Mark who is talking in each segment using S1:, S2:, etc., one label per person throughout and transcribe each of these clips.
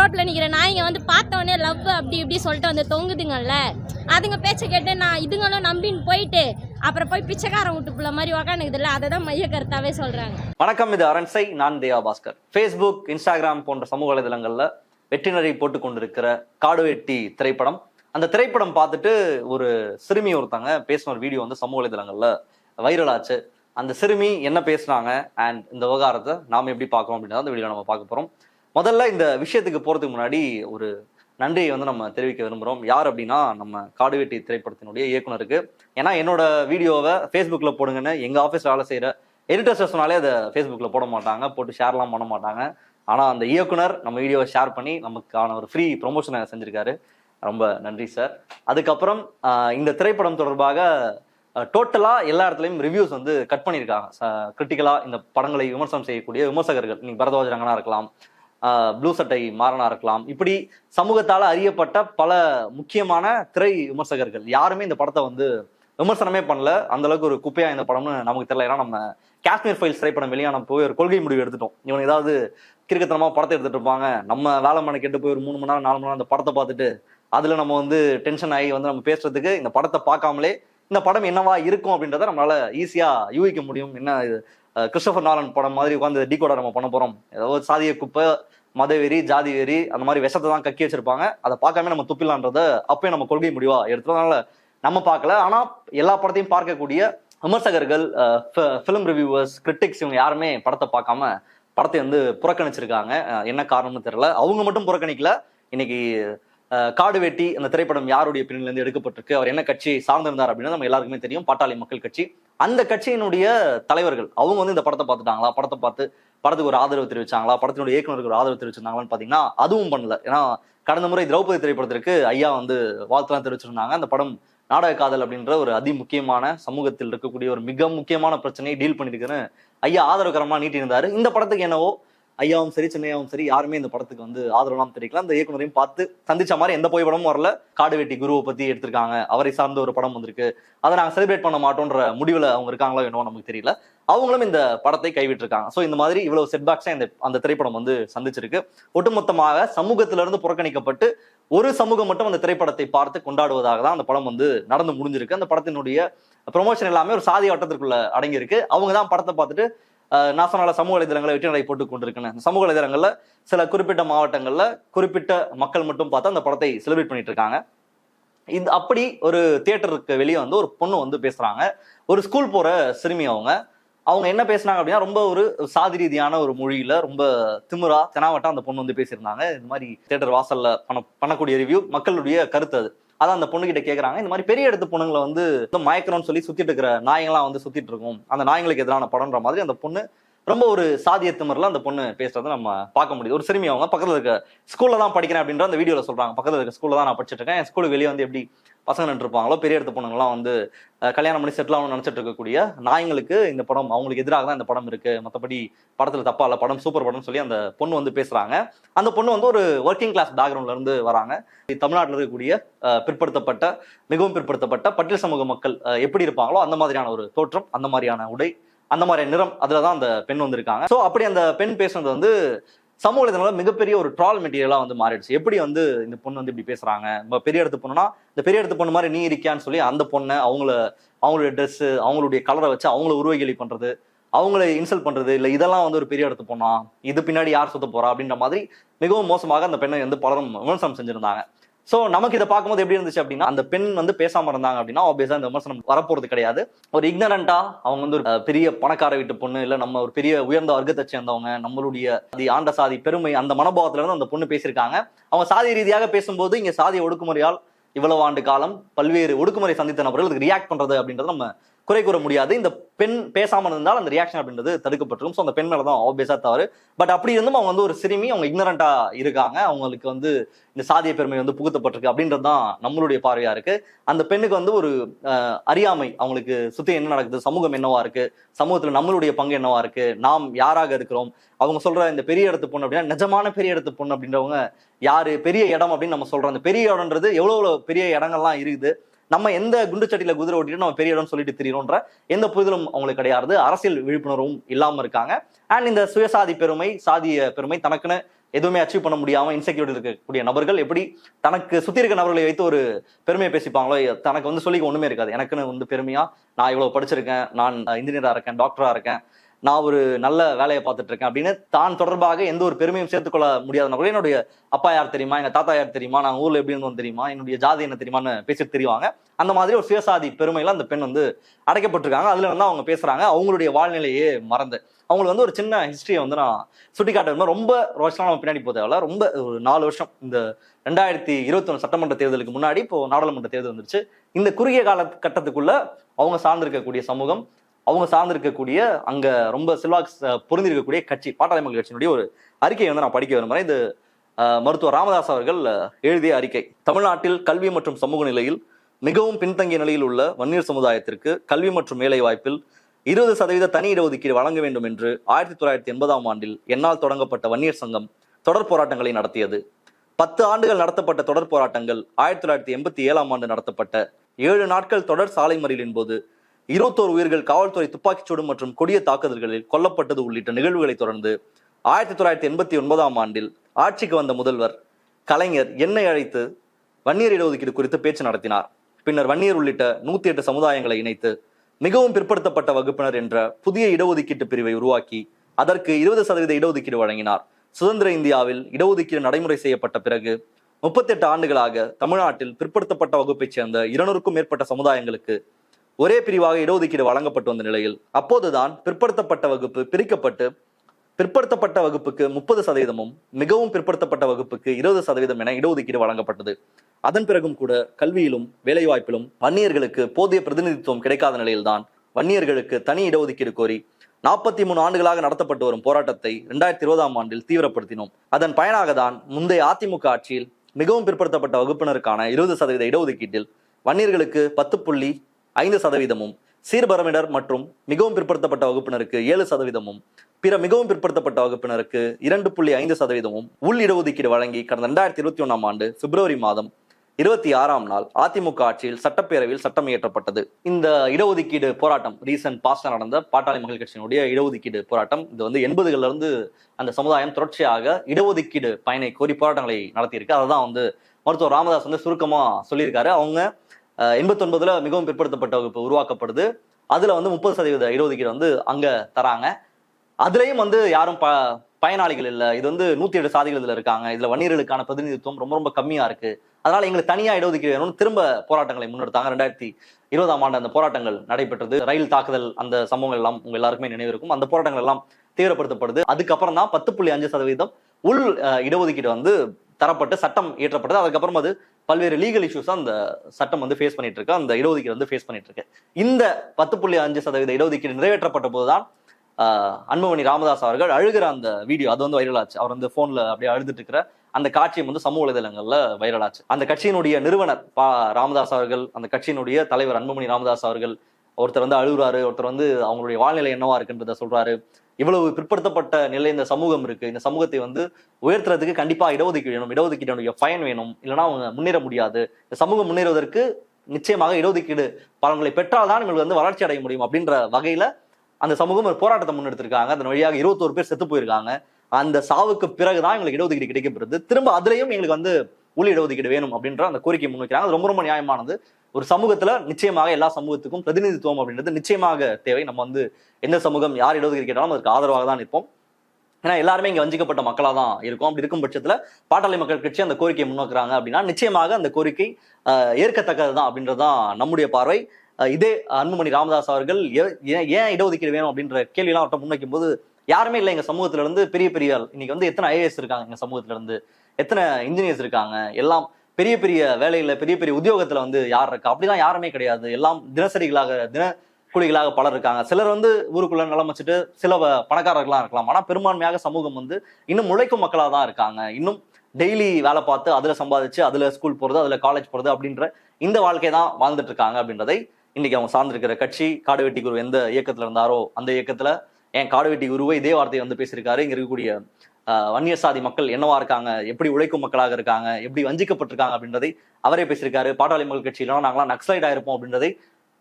S1: ரோட்டில் வர ரோட்ல நாய்ங்க வந்து பார்த்த உடனே லவ் அப்படி இப்படி சொல்லிட்டு வந்து தொங்குதுங்கள்ல அதுங்க பேச்சை கேட்டு நான் இதுங்களும் நம்பின்னு போயிட்டு அப்புறம் போய் பிச்சைக்காரன் வீட்டு பிள்ளை மாதிரி உக்காந்துக்குதுல்ல? அதை தான் மைய கருத்தாவே சொல்றாங்க.
S2: வணக்கம் இது அரண்சை நான் தேவா பாஸ்கர். ஃபேஸ்புக் இன்ஸ்டாகிராம் போன்ற சமூக வலைதளங்களில் வெற்றினரை போட்டு கொண்டிருக்கிற காடுவெட்டி திரைப்படம். அந்த திரைப்படம் பார்த்துட்டு ஒரு சிறுமி ஒருத்தங்க பேசின ஒரு வீடியோ வந்து சமூக வலைதளங்களில் வைரலாச்சு. அந்த சிறுமி என்ன பேசுனாங்க அண்ட் இந்த விவகாரத்தை நாம எப்படி பார்க்கணும் அப்படின்றத அந்த வீடியோ நம்ம பார்க்க போறோம். முதல்ல இந்த விஷயத்துக்கு போறதுக்கு முன்னாடி ஒரு நன்றியை வந்து நம்ம தெரிவிக்க விரும்புகிறோம் யார் அப்படின்னா நம்ம காடுவெட்டி திரைப்படத்தினுடைய இயக்குனருக்கு. ஏன்னா என்னோட வீடியோவை ஃபேஸ்புக்கில் போடுங்கன்னு எங்கள் ஆஃபீஸ் வேலை செய்கிற எடிட்டர்ஸ் சொன்னாலே அதை ஃபேஸ்புக்கில் போட மாட்டாங்க. போட்டு ஷேர்லாம் பண்ண மாட்டாங்க. ஆனால் அந்த இயக்குனர் நம்ம வீடியோவை ஷேர் பண்ணி நமக்கான ஒரு ஃப்ரீ ப்ரொமோஷனை செஞ்சுருக்காரு. ரொம்ப நன்றி சார் அதுக்கப்புறம் இந்த திரைப்படம் தொடர்பாக டோட்டலாக எல்லா இடத்துலையும் ரிவ்யூஸ் வந்து கட் பண்ணியிருக்காங்க. கிரிட்டிக்கலாக இந்த படங்களை விமர்சனம் செய்யக்கூடிய விமர்சகர்கள். நீங்கள் பரதவாஜ் ரங்கனா இருக்கலாம். ப்ளூ சட்டை மாறனா இருக்கலாம். இப்படி சமூகத்தால் அறியப்பட்ட பல முக்கியமான திரை விமர்சகர்கள். யாருமே இந்த படத்தை வந்து விமர்சனமே பண்ணல. அந்த அளவுக்கு ஒரு குப்பையா இந்த படம்னு நமக்கு தெரியல. ஏன்னா நம்ம காஷ்மீர் ஃபைல்ஸ் திரைப்படம் வெளியான போய் ஒரு கொள்கை முடிவு எடுத்துட்டோம். இவன் ஏதாவது கிறுக்கத்தனமா படத்தை எடுத்துட்டு இருப்பாங்க. நம்ம வேலை மணி கெட்டு போய் ஒரு மூணு மணி நேரம் நாலு மணி நேரம் அந்த படத்தை பார்த்துட்டு அதுல நம்ம வந்து டென்ஷன் ஆகி வந்து நம்ம பேசுறதுக்கு இந்த படத்தை பார்க்காமலே இந்த படம் என்னவா இருக்கும் அப்படின்றத நம்மளால ஈஸியா யூகிக்க முடியும். என்ன இது கிறிஸ்டோபர் நாலன் படம் மாதிரி உட்காந்து டிகோட நம்ம பண்ண போறோம். ஏதோ சாதிய குப்பை மத வெறி ஜாதி வெறி அந்த மாதிரி விஷத்தை தான் கக்கி வச்சிருப்பாங்க. அதை பார்க்காம நம்ம துப்பிடலான்றத அப்பயும் நம்ம கொள்கை முடிவா எடுத்ததுனால நம்ம பார்க்கல. ஆனா எல்லா படத்தையும் பார்க்கக்கூடிய விமர்சகர்கள் ஃபிலிம் ரிவ்யூவர்ஸ் கிரிட்டிக்ஸ் இவங்க யாருமே படத்தை பார்க்காம படத்தை வந்து புறக்கணிச்சிருக்காங்க. என்ன காரணம்னு தெரியல. அவங்க மட்டும் புறக்கணிக்கல. இன்னைக்கு காடு வெட்டி அந்த திரைப்படம் யாருடைய பின்னணியிலிருந்து எடுக்கப்பட்டிருக்கு? அவர் என்ன கட்சி சார்ந்திருந்தார் அப்படின்னு நம்ம எல்லாருக்குமே தெரியும். பாட்டாளி மக்கள் கட்சி. அந்த கட்சியினுடைய தலைவர்கள் அவங்க வந்து இந்த படத்தை பார்த்துட்டாங்களா? படத்தை பார்த்து படத்துக்கு ஒரு ஆதரவு தெரிவிச்சாங்களா? படத்தினுடைய இயக்குனருக்கு ஒரு ஆதரவு தெரிவிச்சிருந்தாங்களான்னு பார்த்தீங்கன்னா அதுவும் பண்ணல. ஏன்னா கடந்த முறை திரௌபதி திரைப்படத்திற்கு ஐயா வந்து வாழ்த்துலாம் தெரிவிச்சிருந்தாங்க. அந்த படம் நாடக காதல் அப்படின்ற ஒரு அதி முக்கியமான சமூகத்தில் இருக்கக்கூடிய ஒரு மிக முக்கியமான பிரச்சனையை டீல் பண்ணியிருக்குன்னு ஐயா ஆதரவுகரமாக நீட்டியிருந்தாரு. இந்த படத்துக்கு என்னவோ ஐயாவும் சரி சின்னையாவும் சரி யாருமே இந்த படத்துக்கு வந்து ஆதரவுலாம் தெரிவிக்கலாம் அந்த இயக்குனரையும் பார்த்து சந்திச்ச மாதிரி எந்த புகைப்படமும் வரல. காடு வெட்டி குருவை பத்தி எடுத்திருக்காங்க. அவரை சார்ந்த ஒரு படம் வந்திருக்கு. அதை நாங்கள் செலிப்ரேட் பண்ண மாட்டோன்ற முடிவில் அவங்க இருக்காங்களோ என்னவோ நமக்கு தெரியல. அவங்களும் இந்த படத்தை கைவிட்டிருக்காங்க. ஸோ இந்த மாதிரி இவ்வளவு செட்பேக்ஸா இந்த அந்த திரைப்படம் வந்து சந்திச்சிருக்கு. ஒட்டுமொத்தமாக சமூகத்திலிருந்து புறக்கணிக்கப்பட்டு ஒரு சமூகம் மட்டும் அந்த திரைப்படத்தை பார்த்து கொண்டாடுவதாக தான் அந்த படம் வந்து நடந்து முடிஞ்சிருக்கு. அந்த படத்தினுடைய ப்ரொமோஷன் எல்லாமே ஒரு சாதி வட்டத்திற்குள்ள அடங்கியிருக்கு. அவங்க தான் படத்தை பார்த்துட்டு நாசனால சமூக வலைதளங்களை வெற்றி நடை போட்டு கொண்டிருக்கேன் சமூக வலைதளங்கள்ல சில குறிப்பிட்ட மாவட்டங்கள்ல குறிப்பிட்ட மக்கள் மட்டும் பார்த்து அந்த படத்தை செலிப்ரேட் பண்ணிட்டு இருக்காங்க. இந்த அப்படி ஒரு தியேட்டருக்கு வெளியே வந்து ஒரு பொண்ணு வந்து பேசுறாங்க. ஒரு ஸ்கூல் போற சிறுமி அவங்க. அவங்க என்ன பேசுனாங்க அப்படின்னா ரொம்ப ஒரு சாதி ரீதியான ஒரு மொழியில ரொம்ப திமுறா தெனாவட்டா அந்த பொண்ணு வந்து பேசியிருந்தாங்க. இந்த மாதிரி தியேட்டர் வாசல்ல பண்ண பண்ணக்கூடிய ரிவ்யூ மக்களுடைய கருத்து அது. அதான் அந்த பொண்ணுகிட்ட கேட்குறாங்க இந்த மாதிரி பெரிய இடத்து பொண்ணுங்களை வந்து மயக்கணும்னு சொல்லி சுத்திட்டு இருக்கிற நாயங்களாம் வந்து சுத்திட்டு இருக்கும். அந்த நாயங்களுக்கு எதிரான படம்ன்ற மாதிரி அந்த பொண்ணு ரொம்ப ஒரு சாதிய திமரில் அந்த பொண்ணு பேசுறதை நம்ம பார்க்க முடியுது. ஒரு சிறுமி அவங்க பக்கத்துல இருக்க ஸ்கூல்ல தான் படிக்கிறேன் அப்படின்ற அந்த வீடியோல சொல்றாங்க. பக்கத்துல இருக்க ஸ்கூல்ல தான் நான் படிச்சிட்டு இருக்கேன். என் ஸ்கூலுக்கு வெளியே வந்து எப்படி பசங்க நின்றுருப்பாங்களோ பெரிய இடத்து பொண்ணுங்களாம் வந்து கல்யாணம் பண்ணி செட்டில் ஆகணும்னு நினச்சிட்டு இருக்கக்கூடிய நாயங்களுக்கு இந்த படம் அவங்களுக்கு எதிராக தான் இந்த படம் இருக்கு. மற்றபடி படத்தில் தப்பா இல்லை படம் சூப்பர் படம்னு சொல்லி அந்த பொண்ணு வந்து பேசுறாங்க. அந்த பொண்ணு வந்து ஒரு ஒர்க்கிங் கிளாஸ் பேக்ரவுண்ட்ல இருந்து வராங்க. தமிழ்நாட்டில் இருக்கக்கூடிய பிற்படுத்தப்பட்ட மிகவும் பிற்படுத்தப்பட்ட பட்டியல் சமூக மக்கள் எப்படி இருப்பாங்களோ அந்த மாதிரியான ஒரு தோற்றம் அந்த மாதிரியான உடை அந்த மாதிரி நிறம் அதில் தான் அந்த பெண் வந்திருக்காங்க. ஸோ அப்படி அந்த பெண் பேசுனது வந்து சமூக வலைதளங்கள் மிகப்பெரிய ஒரு ட்ரால் மெட்டீரியலாக வந்து மாறிடுச்சு. எப்படி வந்து இந்த பொண்ணு வந்து இப்படி பேசுகிறாங்க நம்ம பெரிய இடத்து பொண்ணுனா இந்த பெரிய இடத்து பொண்ணு மாதிரி நீ இருக்கியான்னு சொல்லி அந்த பொண்ணை அவங்கள அவங்களுடைய ட்ரெஸ்ஸு அவங்களுடைய கலரை வச்சு அவங்கள உருவகேலி பண்ணுறது அவங்கள இன்சல்ட் பண்ணுறது இல்லை இதெல்லாம் வந்து ஒரு பெரிய இடத்து பொண்ணா? இது பின்னாடி யார் சுத்த போகிறா அப்படின்ற மாதிரி மிகவும் மோசமாக அந்த பெண்ணை வந்து பலரும் விமர்சனம் செஞ்சிருந்தாங்க. சோ நமக்கு இதை பார்க்கும்போது எப்படி இருந்துச்சு அப்படின்னா அந்த பெண் வந்து பேசாம இருந்தாங்க அப்படின்னா ஆப்வியஸா இந்த விமர்சனம் வரப்போறது கிடையாது. ஒரு இக்னரண்டா அவங்க வந்து ஒரு பெரிய பணக்கார வீட்டு பொண்ணு இல்ல நம்ம ஒரு பெரிய உயர்ந்த வர்க்கத்தை சேர்ந்தவங்க நம்மளுடைய சாதி, ஆண்ட சாதி பெருமை அந்த மனோபாவத்துல இருந்து அந்த பொண்ணு பேசியிருக்காங்க. அவங்க சாதி ரீதியாக பேசும்போது இங்க சாதி ஒடுக்குமுறையால் இவ்வளவு ஆண்டு காலம் பல்வேறு ஒடுக்குமுறை சந்தித்த நபர்கள் அதுக்கு ரியாக்ட் பண்றது அப்படின்றத நம்ம குறை கூற முடியாது. இந்த பெண் பேசாமல் இருந்தால் அந்த ரியாக்ஷன் அப்படின்றது தடுக்கப்பட்டிருக்கும் ஸோ அந்த பெண் மேலே தான் ஆப்வியஸா தவறு. பட் அப்படி இருந்தும் அவங்க வந்து ஒரு சிறுமி அவங்க இக்னரண்டா இருக்காங்க. அவங்களுக்கு வந்து இந்த சாதிய பெருமை வந்து புகுத்தப்பட்டிருக்கு அப்படின்றது தான் நம்மளுடைய பார்வையா இருக்கு. அந்த பெண்ணுக்கு வந்து ஒரு அறியாமை அவங்களுக்கு சுத்தி என்ன நடக்குது சமூகம் என்னவா இருக்கு சமூகத்துல நம்மளுடைய பங்கு என்னவா இருக்கு நாம் யாராக இருக்கிறோம் அவங்க சொல்ற இந்த பெரிய இடத்து பொண்ணு அப்படின்னா நிஜமான பெரிய இடத்து பொண்ணு அப்படின்றவங்க யாரு பெரிய இடம் அப்படின்னு நம்ம சொல்றோம். அந்த பெரிய இடம்ன்றது எவ்வளோ எவ்வளவு பெரிய இடங்கள்லாம் இருக்குது. நம்ம எந்த குண்டு சட்டியில குதிரை ஓட்டிட்டு நம்ம பெரிய இடம்னு சொல்லிட்டு திரியிறோன்ற எந்த புரிதலும் அவங்களுக்கு கிடையாது. அரசியல் விழிப்புணர்வும் இல்லாம இருக்காங்க. அண்ட் இந்த சுயசாதி பெருமை சாதிய பெருமை தனக்குன்னு எதுவுமே அச்சீவ் பண்ண முடியாம இன்செக்யூரிட்டி இருக்கக்கூடிய நபர்கள் எப்படி தனக்கு சுத்தி இருக்க நபர்களை வைத்து ஒரு பெருமையை பேசிப்பாங்களோ தனக்கு வந்து சொல்லிக்க ஒண்ணுமே இருக்காது. எனக்குன்னு வந்து பெருமையா நான் இவ்வளவு படிச்சிருக்கேன் நான் இன்ஜினியரா இருக்கேன் டாக்டரா இருக்கேன் நான் ஒரு நல்ல வேலையை பார்த்துட்டு இருக்கேன் அப்படின்னு தான் தொடர்பாக எந்த ஒரு பெருமையும் சேர்த்துக்கொள்ள முடியாத நபர்கள் என்னுடைய அப்பா யார் தெரியுமா? எங்க தாத்தா யார் தெரியுமா? நான் ஊர்ல எப்படி இருந்தோம் தெரியுமா? என்னுடைய ஜாதி என்ன தெரியுமான்னு பேசிட்டு தெரிவாங்க. அந்த மாதிரி ஒரு சுயசாதி பெருமையில அந்த பெண் வந்து அடைக்கப்பட்டிருக்காங்க. அதுல வந்து அவங்க பேசுறாங்க. அவங்களுடைய வாழ்நிலையே மறந்து. அவங்களுக்கு வந்து ஒரு சின்ன ஹிஸ்டரியை வந்து நான் சுட்டி காட்ட ரொம்ப வருஷம் நம்ம பின்னாடி போக ரொம்ப ஒரு நாலு வருஷம் இந்த ரெண்டாயிரத்தி இருபத்தொன்று சட்டமன்ற தேர்தலுக்கு முன்னாடி இப்போ நாடாளுமன்ற தேர்தல் வந்துருச்சு. இந்த குறுகிய கால கட்டத்துக்குள்ள அவங்க சார்ந்திருக்கக்கூடிய சமூகம் அவங்க சார்ந்திருக்கக்கூடிய அங்க ரொம்ப செல்வாக்கு பொருந்திருக்கக்கூடிய கட்சி பாட்டாளி மக்கள் கட்சியினுடைய ஒரு அறிக்கையை வந்து நான் படிக்க விரும்புகிறேன் இது மருத்துவர் ராமதாஸ் அவர்கள் எழுதிய அறிக்கை. தமிழ்நாட்டில் கல்வி மற்றும் சமூக நிலையில் மிகவும் பின்தங்கிய நிலையில் உள்ள வன்னியர் சமுதாயத்திற்கு கல்வி மற்றும் வேலை வாய்ப்பில் இருபது சதவீத தனி இடஒதுக்கீடு வழங்க வேண்டும் என்று ஆயிரத்தி தொள்ளாயிரத்தி எண்பதாம் ஆண்டில் என்னால் தொடங்கப்பட்ட வன்னியர் சங்கம் தொடர் போராட்டங்களை நடத்தியது. பத்து ஆண்டுகள் நடத்தப்பட்ட தொடர் போராட்டங்கள் ஆயிரத்தி தொள்ளாயிரத்தி எண்பத்தி ஏழாம் ஆண்டு நடத்தப்பட்ட ஏழு நாட்கள் தொடர் சாலை மறியலின் போது இருபத்தோரு உயிர்கள் காவல்துறை துப்பாக்கிச்சூடு மற்றும் கொடிய தாக்குதல்களில் கொல்லப்பட்டது உள்ளிட்ட நிகழ்வுகளை தொடர்ந்து ஆயிரத்தி தொள்ளாயிரத்தி எண்பத்தி ஒன்பதாம் ஆண்டில் ஆட்சிக்கு வந்த முதல்வர் கலைஞர் என்னை அழைத்து வன்னியர் இடஒதுக்கீடு குறித்து பேச்சு நடத்தினார். பின்னர் வன்னியர் உள்ளிட்ட நூத்தி எட்டு சமுதாயங்களை இணைத்து மிகவும் பிற்படுத்தப்பட்ட வகுப்பினர் என்ற புதிய இடஒதுக்கீட்டு பிரிவை உருவாக்கி அதற்கு இருபது சதவீத இடஒதுக்கீடு வழங்கினார். சுதந்திர இந்தியாவில் இடஒதுக்கீடு நடைமுறை செய்யப்பட்ட பிறகு முப்பத்தெட்டு ஆண்டுகளாக தமிழ்நாட்டில் பிற்படுத்தப்பட்ட வகுப்பைச் சேர்ந்த இருநூறுக்கும் மேற்பட்ட சமுதாயங்களுக்கு ஒரே பிரிவாக இடஒதுக்கீடு வழங்கப்பட்டு வந்த நிலையில் அப்போதுதான் பிற்படுத்தப்பட்ட வகுப்பு பிரிக்கப்பட்டு பிற்படுத்தப்பட்ட வகுப்புக்கு முப்பது சதவீதமும் மிகவும் பிற்படுத்தப்பட்ட வகுப்புக்கு இருபது சதவீதம் என இடஒதுக்கீடு வழங்கப்பட்டது. அதன் பிறகும் கூட கல்வியிலும் வேலைவாய்ப்பிலும் வன்னியர்களுக்கு போதிய பிரதிநிதித்துவம் கிடைக்காத நிலையில்தான் வன்னியர்களுக்கு தனி இடஒதுக்கீடு கோரி நாற்பத்தி மூணு ஆண்டுகளாக நடத்தப்பட்டு வரும் போராட்டத்தை இரண்டாயிரத்தி இருபதாம் ஆண்டில் தீவிரப்படுத்தினோம். அதன் பயனாக தான் முந்தைய அதிமுக ஆட்சியில் மிகவும் பிற்படுத்தப்பட்ட வகுப்பினருக்கான இருபது சதவீத இடஒதுக்கீட்டில் வன்னியர்களுக்கு பத்து புள்ளி ஐந்து சதவீதமும் சீர்பரமிடர் மற்றும் மிகவும் பிற்படுத்தப்பட்ட வகுப்பினருக்கு ஏழு சதவீதமும் பிற மிகவும் பிற்படுத்தப்பட்ட வகுப்பினருக்கு இரண்டு புள்ளி ஐந்து சதவீதமும் உள் இடஒதுக்கீடு வழங்கி கடந்த ரெண்டாயிரத்தி இருபத்தி ஒன்றாம் ஆண்டு பிப்ரவரி மாதம் இருபத்தி ஆறாம் நாள் அதிமுக ஆட்சியில் சட்டப்பேரவையில் சட்டம் இயற்றப்பட்டது. இந்த இடஒதுக்கீடு போராட்டம் ரீசன்ட் பாஸ்டா நடந்த பாட்டாளி மக்கள் கட்சியினுடைய இடஒதுக்கீடு போராட்டம் இது வந்து எண்பதுகள்ல இருந்து அந்த சமுதாயம் தொடர்ச்சியாக இடஒதுக்கீடு பயனை கோரி போராட்டங்களை நடத்தியிருக்கு. அதை தான் வந்து மருத்துவர் ராமதாஸ் வந்து சுருக்கமா சொல்லியிருக்காரு. அவங்க எண்பத்தொன்பதுல மிகவும் பிற்படுத்தப்பட்ட வகுப்பு உருவாக்கப்படுது. அதுல வந்து முப்பது சதவீத இடஒதுக்கீடு வந்து அங்க தராங்க. அதுலயும் வந்து யாரும் ப பயனாளிகள் இல்லை. இது வந்து நூத்தி ஏழு சாதிகள் இதுல இருக்காங்க. இதுல வன்னியர்களுக்கான பிரதிநிதித்துவம் ரொம்ப ரொம்ப கம்மியா இருக்கு. அதனால எங்களுக்கு தனியா இடஒதுக்கீடு வேணும்னு திரும்ப போராட்டங்களை முன்னெடுத்தாங்க. ரெண்டாயிரத்தி இருபதாம் ஆண்டு அந்த போராட்டங்கள் நடைபெற்றது. ரயில் தாக்குதல் அந்த சம்பவங்கள் எல்லாம் உங்க எல்லாருக்குமே நினைவிருக்கும் அந்த போராட்டங்கள் எல்லாம் தீவிரப்படுத்தப்படுது. அதுக்கப்புறம் தான் பத்து புள்ளி அஞ்சு சதவீதம் உள் அஹ், இடஒதுக்கீடு வந்து தரப்பட்டு சட்டம் இயற்றப்பட்டது. அதுக்கப்புறம் அது பல்வேறு லீகல் இஷ்யூஸ் அந்த சட்டம் வந்து ஃபேஸ் பண்ணிட்டு இருக்கு. அந்த இடஒதுக்கீடு வந்து ஃபேஸ் பண்ணிட்டு இருக்கு. இந்த பத்து புள்ளி அஞ்சு சதவீத இடஒதுக்கீடு நிறைவேற்றப்பட்ட போதுதான் தான் அன்புமணி ராமதாஸ் அவர்கள் அழுகிற அந்த வீடியோ அது வந்து வைரலாச்சு அவர் வந்து போன்ல அப்படியே அழுதுட்டு இருக்கிற அந்த காட்சியும் வந்து சமூக வலைதளங்கள்ல வைரலாச்சு அந்த கட்சியினுடைய நிறுவனர் பா ராமதாஸ் அவர்கள் அந்த கட்சியினுடைய தலைவர் அன்புமணி ராமதாஸ் அவர்கள் ஒருத்தர் வந்து அழுகுறாரு ஒருத்தர் வந்து அவங்களுடைய வாழ்நிலை என்னவா இருக்குன்றத சொல்றாரு. இவ்வளவு பிற்படுத்தப்பட்ட நிலை இந்த சமூகம் இருக்கு. இந்த சமூகத்தை வந்து உயர்த்துறதுக்கு கண்டிப்பா இடஒதுக்கீடு வேணும். இடஒதுக்கீடு பயன் வேணும். இல்லைன்னா அவங்க முன்னேற முடியாது. இந்த சமூகம் முன்னேறுவதற்கு நிச்சயமாக இடஒதுக்கீடு பலன்களை பெற்றால்தான் இவங்களுக்கு வந்து வளர்ச்சி அடைய முடியும் அப்படின்ற வகையில அந்த சமூகம் ஒரு போராட்டத்தை முன்னெடுத்திருக்காங்க. அதன் வழியாக இருபத்தோரு பேர் செத்து போயிருக்காங்க. அந்த சாவுக்கு பிறகுதான் எங்களுக்கு இடஒதுக்கீடு கிடைக்கப்படுது திரும்ப அதுலயும் எங்களுக்கு வந்து உள் இடஒதுக்கீடு வேணும் அப்படின்ற அந்த கோரிக்கை முன்வைக்கிறாங்க. அது ரொம்ப ரொம்ப நியாயமானது. ஒரு சமூகத்துல நிச்சயமாக எல்லா சமூகத்துக்கும் பிரதிநிதித்துவம் அப்படின்றது நிச்சயமாக தேவை. நம்ம வந்து எந்த சமூகம் யார் இடஒதுக்கீடு கேட்டாலும் அதுக்கு ஆதரவாக தான் நிற்போம். ஏன்னா எல்லாருமே இங்க வஞ்சிக்கப்பட்ட மக்களா தான் இருக்கும். அப்படி இருக்கும் பட்சத்துல பாட்டாளி மக்கள் கட்சி அந்த கோரிக்கையை முன்வைக்கிறாங்க அப்படின்னா நிச்சயமாக அந்த கோரிக்கை ஏற்கத்தக்கது தான் அப்படின்றதுதான் நம்முடைய பார்வை. இதே அன்புமணி ராமதாஸ் அவர்கள் ஏ- ஏன் ஏன் இடஒதுக்கீடு வேணும் அப்படின்ற கேள்வியெல்லாம் அவர்கிட்ட முன்வைக்கும் போது யாருமே இல்லை. எங்க சமூகத்துல இருந்து பெரிய பெரிய ஆள். இன்னைக்கு வந்து எத்தனை ஐஏஎஸ் இருக்காங்க எங்க சமூகத்துல இருந்து எத்தனை இன்ஜினியர்ஸ் இருக்காங்க? எல்லாம் பெரிய பெரிய வேலையில் பெரிய பெரிய உத்தியோகத்தில் வந்து யார் இருக்கா? அப்படிலாம் யாருமே கிடையாது. எல்லாம் தினசரிகளாக தின கூலிகளாக பலர் இருக்காங்க. சிலர் வந்து ஊருக்குள்ள நிலம் வச்சுட்டு சில பணக்காரர்களாக இருக்கலாம். ஆனால் பெரும்பான்மையாக சமூகம் வந்து இன்னும் உழைக்கும் மக்களாக தான் இருக்காங்க. இன்னும் டெய்லி வேலை பார்த்து அதில் சம்பாதிச்சு அதில் ஸ்கூல் போகிறது அதில் காலேஜ் போகிறது அப்படின்ற இந்த வாழ்க்கை தான் வாழ்ந்துட்டு இருக்காங்க அப்படின்றதை இன்னைக்கு அவங்க சார்ந்திருக்கிற கட்சி காடுவெட்டி குரு எந்த இயக்கத்தில் இருந்தாரோ அந்த இயக்கத்தில் என் காடுவெட்டி குருவை இதே வார்த்தையை வந்து பேசியிருக்காரு. இங்க இருக்கக்கூடிய வன்னியசாதி சாதி மக்கள் என்னவா இருக்காங்க? எப்படி உழைக்கும் மக்களாக இருக்காங்க? எப்படி வஞ்சிக்கப்பட்டிருக்காங்க அப்படின்றதை அவரே பேசியிருக்காரு. பாட்டாளி மக்கள் கட்சியிலாம் நாங்களாம் நக்சலைட் ஆயிருப்போம் அப்படின்றதை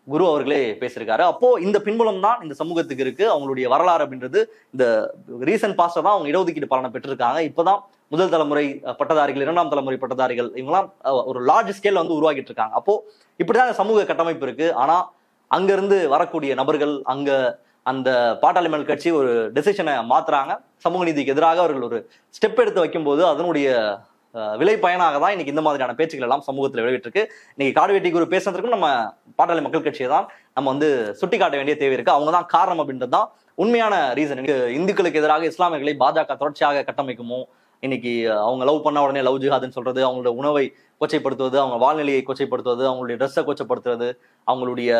S2: குரு அவர்களே பேசியிருக்காரு. அப்போ இந்த பின்புலம் தான் இந்த சமூகத்துக்கு இருக்கு. அவங்களுடைய வரலாறு அப்படின்றது இந்த ரீசன்ட் பாஸ்டர் தான் அவங்க இடஒதுக்கீடு பலனை பெற்றிருக்காங்க. இப்போதான் முதல் தலைமுறை பட்டதாரிகள் இரண்டாம் தலைமுறை பட்டதாரிகள் இவங்கெல்லாம் ஒரு லார்ஜ் ஸ்கேல் வந்து உருவாக்கிட்டு இருக்காங்க. அப்போ இப்படிதான் சமூக கட்டமைப்பு இருக்கு. ஆனா அங்கிருந்து வரக்கூடிய நபர்கள் அங்க அந்த பாட்டாளிமல் கட்சி ஒரு டெசிஷனை மாத்துறாங்க. சமூக நீதிக்கு எதிராக அவர்கள் ஒரு ஸ்டெப் எடுத்து வைக்கும்போது அதனுடைய விலை பயனாக தான் இன்னைக்கு இந்த மாதிரியான பேச்சுக்கள் எல்லாம் சமூகத்தில் விளைவிட்டிருக்கு இன்னைக்கு காடுவெட்டி குரு பேசுறதுக்கும் நம்ம பாட்டாளி மக்கள் கட்சியை தான் நம்ம வந்து சுட்டி காட்ட வேண்டிய தேவை இருக்கு. அவங்க தான் காரணம் அப்படின்றது தான் உண்மையான ரீசன் இந்துக்களுக்கு எதிராக இஸ்லாமியர்களை பாஜக தொடர்ச்சியாக கட்டமைக்குமோ? இன்னைக்கு அவங்க லவ் பண்ண உடனே லவ் ஜிஹாதுன்னு சொல்றது அவங்களோட உணவை கொச்சைப்படுத்துவது அவங்க வாழ்நிலையை கொச்சைப்படுத்துவது அவங்களுடைய ட்ரெஸ்ஸை கொச்சைப்படுத்துறது அவங்களுடைய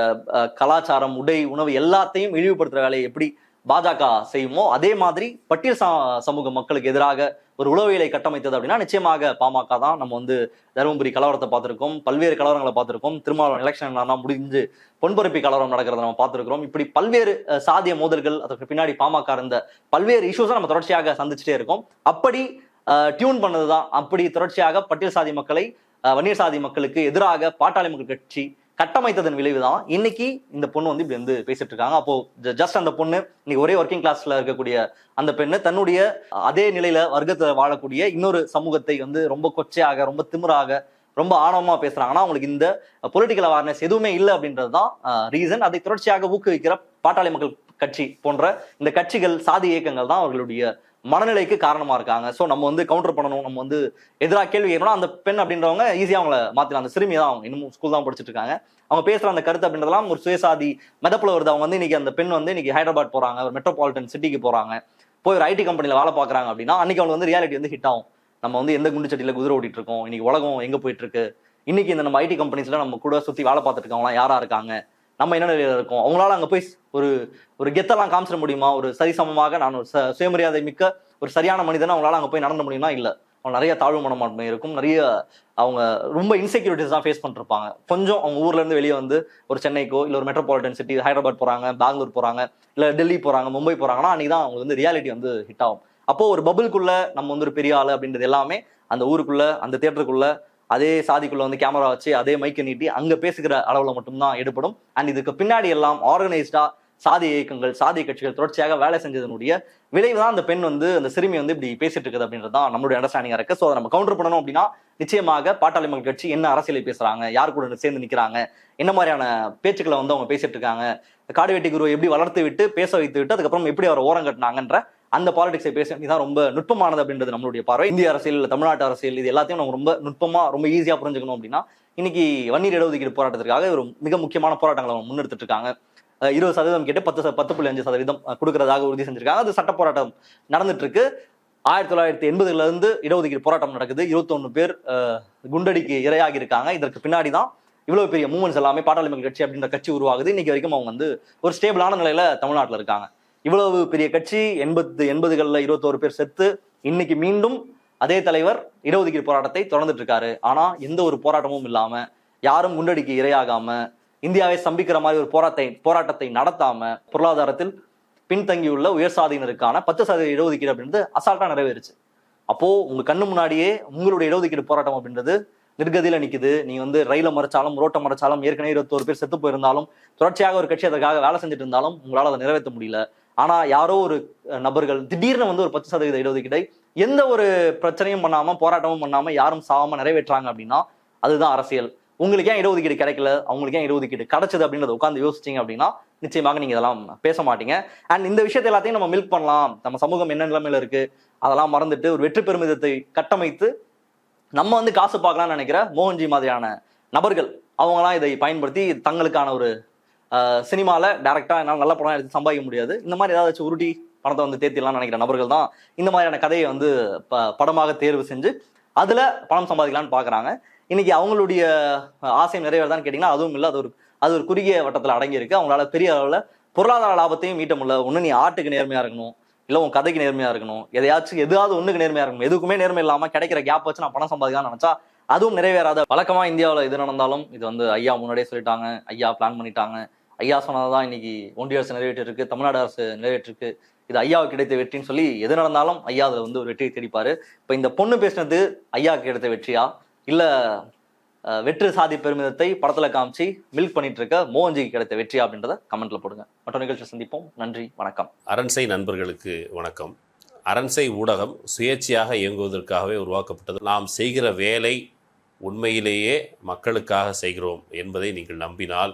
S2: கலாச்சாரம் உடை உணவு எல்லாத்தையும் இழிவுபடுத்துகிற வேலையை எப்படி பாஜக செய்யுமோ அதே மாதிரி பட்டியல் ச- சமூக மக்களுக்கு எதிராக ஒரு உளவியலை கட்டமைத்தது அப்படின்னா நிச்சயமாக பாமக தான் நம்ம வந்து தருமபுரி கலவரத்தை பார்த்துருக்கோம் பல்வேறு கலவரங்களை பார்த்துருக்கோம் திருமாவளவன் எலெக்ஷன் முடிஞ்சு பொன்பரப்பி கலவரம் நடக்கிறத நம்ம பார்த்திருக்கிறோம். இப்படி பல்வேறு சாதிய மோதல்கள் அதற்கு பின்னாடி பாமக இருந்த பல்வேறு இஷ்யூஸை நம்ம தொடர்ச்சியாக சந்திச்சுட்டே இருக்கோம். அப்படி டியூன் பண்ணது தான் அப்படி தொடர்ச்சியாக பட்டியல் சாதி மக்களை வன்னியர் சாதி மக்களுக்கு எதிராக பாட்டாளி மக்கள் கட்சி கட்டமைத்ததன் விளைவுதான். இன்னைக்கு இந்த பொண்ணு வந்து இப்படி வந்து பேசிட்டு இருக்காங்க. அப்போ ஜஸ்ட் அந்த பொண்ணு இன்னைக்கு ஒரே ஒர்க்கிங் கிளாஸ்ல இருக்கக்கூடிய அந்த பெண்ணு தன்னுடைய அதே நிலையில வர்க்கத்துல வாழக்கூடிய இன்னொரு சமூகத்தை வந்து ரொம்ப கொச்சையாக ரொம்ப திமிராக ரொம்ப ஆணவமா பேசுறாங்கன்னா அவங்களுக்கு இந்த பொலிட்டிக்கல் அவேர்னஸ் எதுவுமே இல்லை அப்படின்றது தான் ரீசன் அதை தொடர்ச்சியாக ஊக்குவிக்கிற பாட்டாளி மக்கள் கட்சி போன்ற இந்த கட்சிகள் சாதி இயக்கங்கள் தான் அவர்களுடைய மனநிலைக்கு காரணமா இருக்காங்க. ஸோ நம்ம வந்து கவுண்டர் பண்ணணும். நம்ம வந்து எதிராக கேள்வி கேட்கணும் அந்த பெண் அப்படின்றவங்க ஈஸியாக அவங்கள மாற்றலாம் அந்த சிறுமி தான் அவங்க இன்னமும் ஸ்கூல் தான் படிச்சுட்டு இருக்காங்க. அவங்க பேசுகிற அந்த கருத்து அப்படின்றதெல்லாம் ஒரு சுயசாதி மெதப்பில் வருது. அவங்க வந்து இன்னைக்கு அந்த பெண் வந்து இன்னைக்கு ஹைதராபாத் போகிறாங்க ஒரு மெட்ரோபாலிட்டன் சிட்டிக்கு போகிறாங்க போய் ஒரு ஐடி கம்பெனியில் வேலை பார்க்குறாங்க அப்படின்னா அன்னைக்கு அவங்க வந்து ரியாலிட்டி வந்து ஹிட் ஆகும். நம்ம வந்து எந்த குண்டு சட்டியில குதிரை ஓட்டிட்டு இருக்கோம்? இன்னைக்கு உலகம் எங்கே போயிட்டு இருக்கு? இன்னைக்கு இந்த நம்ம ஐடி கம்பெனிஸ்ல நம்ம கூட சுற்றி வேலை பார்த்துட்டு இருக்கவங்களாம் யாரா இருக்காங்க? நம்ம என்ன நிலையில இருக்கோம்? அவங்களால அங்க போய் ஒரு ஒரு கெத்தெல்லாம் காமிச்சிட முடியுமா? ஒரு சரிசமமாக நான் ஒரு ச- சுயமரியாதை மிக்க ஒரு சரியான மனிதனை அவங்களால அங்க போய் நடந்த முடியும்னா இல்ல. அவங்க நிறைய தாழ்வு மனப்பான்மை இருக்கும். நிறைய அவங்க ரொம்ப இன்செக்யூரிட்டிஸ் தான் ஃபேஸ் பண்ணிருப்பாங்க. கொஞ்சம் அவங்க ஊர்ல இருந்து வெளியே வந்து ஒரு சென்னைக்கோ இல்ல ஒரு மெட்ரோபாலிட்டன் சிட்டி ஹைதராபாத் போறாங்க பெங்களூர் போறாங்க இல்ல டெல்லி போறாங்க மும்பை போறாங்கன்னா அன்றைக்கி தான் அவங்களுக்கு வந்து ரியாலிட்டி வந்து ஹிட் ஆகும். அப்போ ஒரு பபுள்குள்ள நம்ம வந்து ஒரு பெரிய ஆளு அப்படின்றது எல்லாமே அந்த ஊருக்குள்ள அந்த தேட்டருக்குள்ளே அதே சாதிக்குள்ளே வந்து கேமரா வச்சு அதே மைக்கை நீட்டி அங்கே பேசுகிற அளவில் மட்டும்தான் எடுப்படும் அண்ட் இதுக்கு பின்னாடி எல்லாம் ஆர்கனைஸ்டாக சாதி இயக்கங்கள் சாதி கட்சிகள் தொடர்ச்சியாக வேலை செஞ்சதனுடைய விளைவு தான் அந்த பெண் வந்து அந்த சிறுமி வந்து இப்படி பேசிட்டு இருக்குது அப்படின்றது தான் நம்மளுடைய அண்டர்ஸ்டாண்டிங்காக இருக்கு. ஸோ அதை நம்ம கவுண்டர் பண்ணணும் அப்படின்னா நிச்சயமாக பாட்டாளி மக்கள் கட்சி என்ன அரசியலை பேசுறாங்க யார் கூட சேர்ந்து நிற்கிறாங்க என்ன மாதிரியான பேச்சுக்களை வந்து அவங்க பேசிட்டு இருக்காங்க காடுவெட்டி குருவை எப்படி வளர்த்து விட்டு பேச வைத்து விட்டு அதுக்கப்புறம் எப்படி அவரை ஓரம் கட்டினாங்கன்ற அந்த பாலிடிக்ஸை பேச வேண்டியதான் ரொம்ப நுட்பமானது அப்படின்றது நம்மளுடைய பார்வை. இந்திய அரசியல் தமிழ்நாட்டு அரசியல் இது எல்லாத்தையும் நம்ம ரொம்ப நுட்பமா ரொம்ப ஈஸியா புரிஞ்சுக்கணும் அப்படின்னா இன்னைக்கு வன்னீர் இடஒதுக்கீடு போராட்டத்திற்காக ஒரு மிக முக்கியமான போராட்டங்களை அவங்க முன்னெடுத்துட்டு இருக்காங்க இருபது சதவீதம் கேட்டு பத்து பத்து புள்ளி அஞ்சு சதவீதம் கொடுக்கறதாக உறுதி செஞ்சிருக்காங்க. அது சட்ட போராட்டம் நடந்துட்டு இருக்கு ஆயிரத்தி தொள்ளாயிரத்தி எண்பதுல இருந்து இடஒதுக்கீடு போராட்டம் நடக்குது. இருபத்தொன்னு பேர் குண்டடிக்கு இரையாகி இருக்காங்க. இதற்கு பின்னாடி தான் இவ்வளவு பெரிய மூமெண்ட்ஸ் எல்லாமே பாட்டாளி மக்கள் கட்சி அப்படின்ற கட்சி உருவாகுது. இன்னைக்கு வரைக்கும் அவங்க வந்து ஒரு ஸ்டேபிளான நிலையில தமிழ்நாட்டில் இருக்காங்க. இவ்வளவு பெரிய கட்சி எண்பத்து எண்பதுகளில் இருபத்தோரு பேர் செத்து இன்னைக்கு மீண்டும் அதே தலைவர் இடஒதுக்கீடு போராட்டத்தை தொடர்ந்துட்டு இருக்காரு ஆனா எந்த ஒரு போராட்டமும் இல்லாம யாரும் குண்டடிக்கு இரையாகாம இந்தியாவை சம்பிக்கிற மாதிரி ஒரு போராட்டத்தை போராட்டத்தை நடத்தாம பொருளாதாரத்தில் பின்தங்கியுள்ள உயர் சாதியினருக்கான பத்து சதவீத இடஒதுக்கீடு அப்படின்றது அசால்ட்டா நிறைவேறுச்சு. அப்போ உங்க கண்ணு முன்னாடியே உங்களுடைய இடஒதுக்கீடு போராட்டம் அப்படின்றது நிர்கதியில நிக்குது. நீ வந்து ரயில மறைச்சாலும் ரோட்டை மறைச்சாலும் ஏற்கனவே இருபத்தோரு பேர் செத்து போயிருந்தாலும் தொடர்ச்சியாக ஒரு கட்சி அதற்காக வேலை செஞ்சுட்டு இருந்தாலும் உங்களால் அதை நிறைவேற்ற முடியல. ஆனா யாரோ ஒரு நபர்கள் திடீர்னு வந்து ஒரு பத்து சதவீத இடஒதுக்கீடை எந்த ஒரு பிரச்சனையும் பண்ணாம போராட்டமும் பண்ணாம யாரும் சாவாம நிறைவேற்றாங்க அப்படின்னா அதுதான் அரசியல். உங்களுக்கு ஏன் இடஒதுக்கீடு கிடைக்கல? அவங்களுக்கு ஏன் இடஒதுக்கீடு கிடைச்சது அப்படின்றத உட்காந்து யோசிச்சிங்க அப்படின்னா நிச்சயமாக நீங்க இதெல்லாம் பேச மாட்டீங்க. அண்ட் இந்த விஷயத்தை எல்லாத்தையும் நம்ம மில்க் பண்ணலாம். நம்ம சமூகம் என்ன நிலைமையில இருக்கு அதெல்லாம் மறந்துட்டு ஒரு வெற்றி பெருமிதத்தை கட்டமைத்து நம்ம வந்து காசு பார்க்கலாம்னு நினைக்கிற மோகன்ஜி மாதிரியான நபர்கள் அவங்களாம் இதை பயன்படுத்தி தங்களுக்கான ஒரு சினிமாவில் டேரெக்டாக என்னால் நல்ல படம் எடுத்து சம்பாதிக்க முடியாது. இந்த மாதிரி ஏதாச்சும் உருட்டி பணத்தை வந்து தேத்திடலாம்னு நினைக்கிற நபர்கள் தான் இந்த மாதிரியான கதையை வந்து ப- படமாக தேர்வு செஞ்சு அதில் பணம் சம்பாதிக்கலாம்னு பார்க்குறாங்க இன்னைக்கு அவங்களுடைய ஆசை நிறைவேறதான்னு கேட்டிங்கன்னா அதுவும் இல்லை. அது ஒரு அது ஒரு குறுகிய வட்டத்தில் அடங்கியிருக்கு. அவங்களால பெரிய அளவில் பொருளாதார லாபத்தையும் மீட்ட முடியல. ஒன்று நீ ஆட்டுக்கு நேர்மையாக இருக்கணும். இல்லை உன் கதைக்கு நேர்மையாக இருக்கணும். எதையாச்சும் எதாவது ஒன்றுக்கு நேர்மையாக இருக்கணும். எதுக்குமே நேர்மை இல்லாமல் கிடைக்கிற கேப் வச்சு நான் பணம் சம்பாதிக்கலாம்னு நினைச்சா அதுவும் நிறைவேறாத வழக்கமாக இந்தியாவில் எது நடந்தாலும் இது வந்து ஐயா முன்னாடியே சொல்லிட்டாங்க. ஐயா பிளான் பண்ணிட்டாங்க. ஐயா சொன்னதான் இன்னைக்கு ஒன்றிய அரசு நிறைவேற்றிருக்கு தமிழ்நாடு அரசு நிறைவேற்றிருக்கு இது ஐயாவுக்கு கிடைத்த வெற்றின்னு சொல்லி எது நடந்தாலும் ஐயா அதில் வந்து ஒரு வெற்றியை தேடிப்பாரு. இப்போ இந்த பொண்ணு பேசினது ஐயாவுக்கு கிடைத்த வெற்றியா? இல்லை வெற்றி வெற்று சாதி பெருமிதத்தை படத்தில் காமிச்சு மில்க் பண்ணிட்டு இருக்க மோகன்ஜிக்கு கிடைத்த வெற்றியா அப்படின்றத கமெண்ட்ல போடுங்க. மற்ற நிகழ்ச்சி சந்திப்போம். நன்றி வணக்கம்.
S3: அரண்சை நண்பர்களுக்கு வணக்கம். அரண்சை ஊடகம் சுயேட்சையாக இயங்குவதற்காகவே உருவாக்கப்பட்டது. நாம் செய்கிற வேலை உண்மையிலேயே மக்களுக்காக செய்கிறோம் என்பதை நீங்கள் நம்பினால்